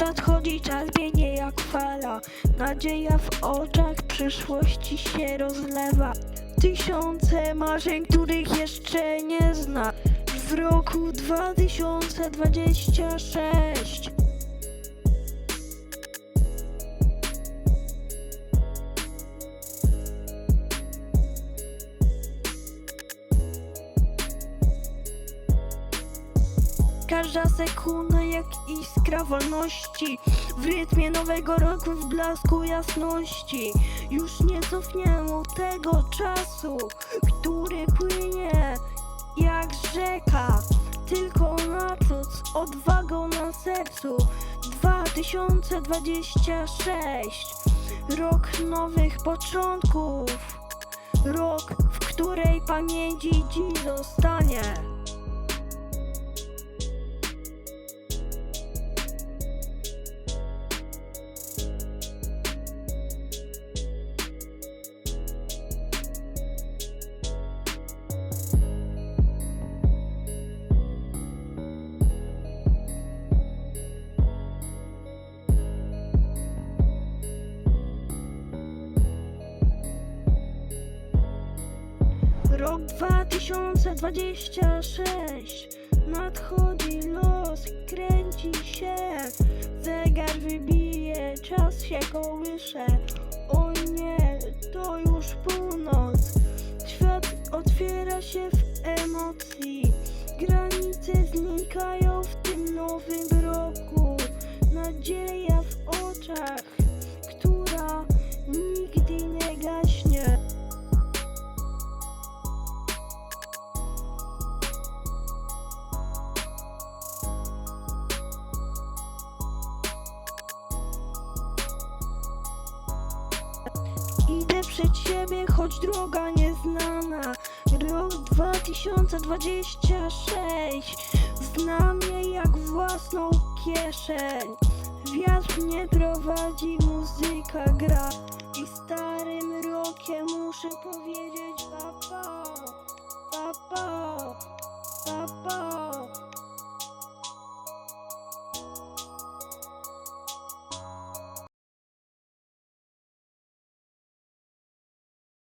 Nadchodzi czas biegnie jak fala. Nadzieja w oczach przyszłości się rozlewa. Tysiące marzeń, których jeszcze nie zna. W roku 2026 Każda sekunda jak iskra wolności. W rytmie nowego roku w blasku jasności. Już nie cofniemy tego czasu Który płynie jak rzeka. Tylko naprzód z odwagą na sercu. 2026 Rok nowych początków. Rok, w której pamięci dziś zostanie Rok 2026 Nadchodzi los, kręci się. Zegar wybije, czas się kołysze. O nie, to już północ. Świat otwiera się w emocji. Granice znikają w tym nowym roku. Nadzieja w oczach, przed siebie, choć droga nieznana. Rok 2026 Znam je jak własną kieszeń. Wiatr mnie prowadzi, muzyka gra. I starym rokiem muszę powiedzieć